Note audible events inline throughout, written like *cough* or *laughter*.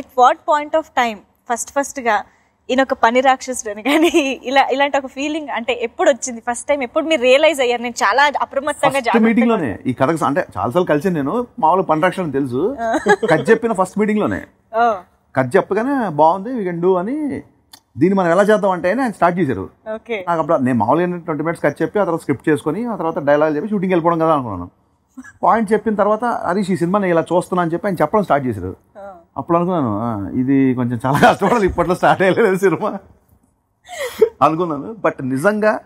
At what point of time first ఫస్ట్గా ఈయన ఒక పని రాక్షసుడు అని కానీ ఇలా ఇలాంటి ఒక ఫీలింగ్ అంటే ఎప్పుడు వచ్చింది ఫస్ట్ టైం ఎప్పుడు మీరు రియలైజ్ అయ్యారు? నేను చాలా అప్రమత్తంగా మీటింగ్లోనే. ఈ కథకు అంటే చాలాసార్లు కలిసి నేను. మామూలు పంట్రాక్షన్ తెలుసు. కథ చెప్పిన ఫస్ట్ మీటింగ్లోనే. కథ చెప్పగానే బాగుంది వీ కెన్ డూ అని దీన్ని మనం ఎలా చేద్దాం అంటే ఆయన స్టార్ట్ చేశారు. నాకు అప్పుడు నేను మామూలుగా ట్వంటీ మినిట్స్ కట్ చెప్పి ఆ తర్వాత స్క్రిప్ట్ చేసుకొని ఆ తర్వాత డైలాగ్ చెప్పి షూటింగ్ వెళ్ళిపోవడం కదా అనుకున్నాను. పాయింట్ చెప్పిన తర్వాత హరీష్ ఈ సినిమా నేను ఇలా చూస్తున్నా అని చెప్పి ఆయన చెప్పడం స్టార్ట్ చేశారు. అప్పుడు అనుకున్నాను "ఆ, ఇది కొంచెం చాలా కష్టపడాలి ఇప్పట్లో స్టార్ట్ అయ్యలేదు సినిమా. అనుకున్నాను. బట్ నిజంగా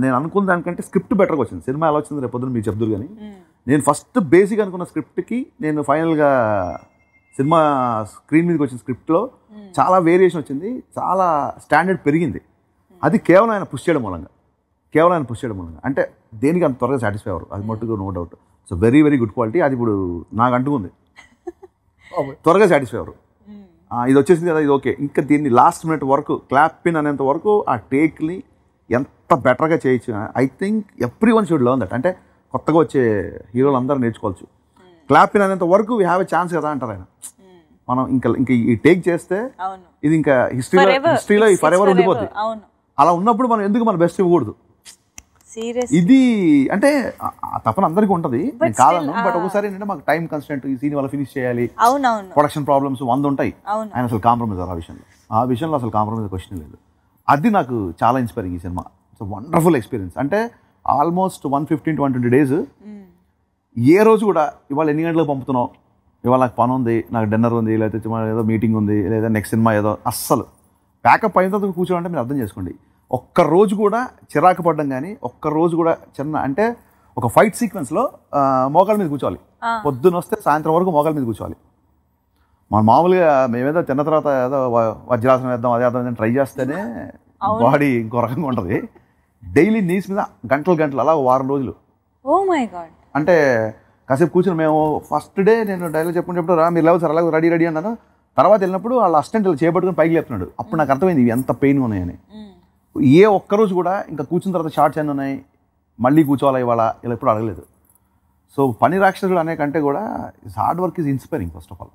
నేను అనుకున్న దానికంటే స్క్రిప్ట్ బెటర్గా వచ్చింది. సినిమా ఎలా వచ్చింది రేపు పొద్దున మీరు చెప్తారు కానీ నేను ఫస్ట్ బేసిక్ అనుకున్న స్క్రిప్ట్కి నేను ఫైనల్గా సినిమా స్క్రీన్ మీదకి వచ్చిన స్క్రిప్ట్లో చాలా వేరియేషన్ వచ్చింది. చాలా స్టాండర్డ్ పెరిగింది. అది కేవలం ఆయన పుష్ చేయడం మూలంగా. కేవలం ఆయన పుష్ చేయడం మూలంగా అంటే దేనికి అంత త్వరగా సాటిస్ఫై అవ్వరు? అది మట్టుకు no doubt so very very good quality అది ఇప్పుడు నాకు అంటుకుంది. *laughs* త్వరగా సాటిస్ఫై అవ్వరు. ఆ, ఇది వచ్చేసింది కదా ఇది ఓకే ఇంకా దీన్ని లాస్ట్ మినిట్ వరకు క్లాప్ పిన్ అనేంత వరకు ఆ టేక్ని ఎంత బెటర్గా చేయొచ్చు? I think everyone should learn that అంటే కొత్తగా వచ్చే హీరోలు అందరూ నేర్చుకోవచ్చు క్లాప్ పిన్ అనేంత వరకు వీ హ్యావ్ ఎ ఛాన్స్ కదా అంటారు ఆయన. మనం ఇంకా ఇంకా ఈ టేక్ చేస్తే ఇది ఇంకా హిస్టరీలో. హిస్టరీలో ఫర్ ఎవర్ ఉండిపోద్ది. అవును. అలా ఉన్నప్పుడు మనం ఎందుకు మన బెస్ట్ ఇవ్వకూడదు? ఇది అంటే తపన అందరికీ ఉంటది. కాదను బట్. ఒకసారి ఏంటంటే మాకు టైం కన్స్టెంట్ ఈ సీన్ వల్ల ఫినిష్ చేయాలి. ప్రొడక్షన్ ప్రాబ్లమ్స్ వంద ఉంటాయి. ఆయన అసలు కాంప్రమైజ్ ఆ విషయంలో. ఆ విషయంలో అసలు కాంప్రమైజ్ క్వశ్చన్ లేదు. అది నాకు చాలా ఇన్స్పైరింగ్ ఈ సినిమా ఇట్స్ వండర్ఫుల్ ఎక్స్పీరియన్స్ అంటే almost one fifteen to one twenty days ఏ రోజు కూడా ఇవాళ ఎన్ని గంటలకు పంపుతున్నావు? ఇవాళ నాకు పని ఉంది నాకు డిన్నర్ ఉంది లేకపోతే ఏదో మీటింగ్ ఉంది లేదా నెక్స్ట్ సినిమా ఏదో. అస్సలు. ప్యాకప్ అయిన తర్వాత కూర్చోవాలంటే మీరు అర్థం చేసుకోండి. ఒక్క రోజు కూడా చిరాకు పడడం కానీ ఒక్క రోజు కూడా చిన్న అంటే ఒక ఫైట్ సీక్వెన్స్లో మోకాల మీద కూర్చోవాలి. పొద్దున వస్తే సాయంత్రం వరకు మోకాల మీద కూర్చోవాలి. మన మామూలుగా మేమేదో తిన్న తర్వాత ఏదో వజ్రాసనం వేద్దాం అదే వేద్దాం ట్రై చేస్తేనే బాడీ ఇంకో రకంగా ఉంటుంది. డైలీ నీస్ మీద గంటలు గంటలు అలా వారం రోజులు. ఓ మై గాడ్ అంటే కాసేపు కూర్చుని మేము ఫస్ట్ డే నేను డైలాగ్ చెప్పుకునేటప్పుడు రా మీరు లేవు సార్ అలాగే రెడీ రెడీ అన్నాను. తర్వాత వెళ్ళినప్పుడు వాళ్ళ అసిస్టెంట్ చేపట్టుకుని పైకి లేపుతున్నాడు. అప్పుడు నాకు అర్థమైంది ఇవి ఎంత పెయిన్ ఉన్నాయని. ఏ ఒక్క రోజు కూడా ఇంకా కూర్చున్న తర్వాత షార్ట్స్ ఎన్ని ఉన్నాయి? మళ్ళీ కూర్చోవాలా ఇవాళ? ఇలా ఎప్పుడు అడగలేదు. సో పని రాక్షసుడు అనే కంటే కూడా hard work is inspiring first of all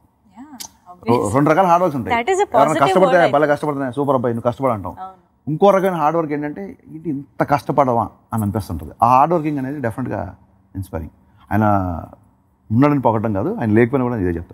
రెండు రకాల హార్డ్ వర్క్స్ ఉంటాయి. కష్టపడితే భలే కష్టపడుతున్నాయి సూపర్ అబ్బాయి నువ్వు కష్టపడి అంటాం ఇంకో రకమైన హార్డ్ వర్క్ ఏంటంటే ఇది ఇంత కష్టపడవా అని అనిపిస్తుంటుంది. ఆ హార్డ్ వర్కింగ్ అనేది డెఫినెట్గా ఇన్స్పైరింగ్ ఆయన ఉన్నాడని పొగటం కాదు ఆయన లేకపోయినా కూడా ఇదే చెప్తాను.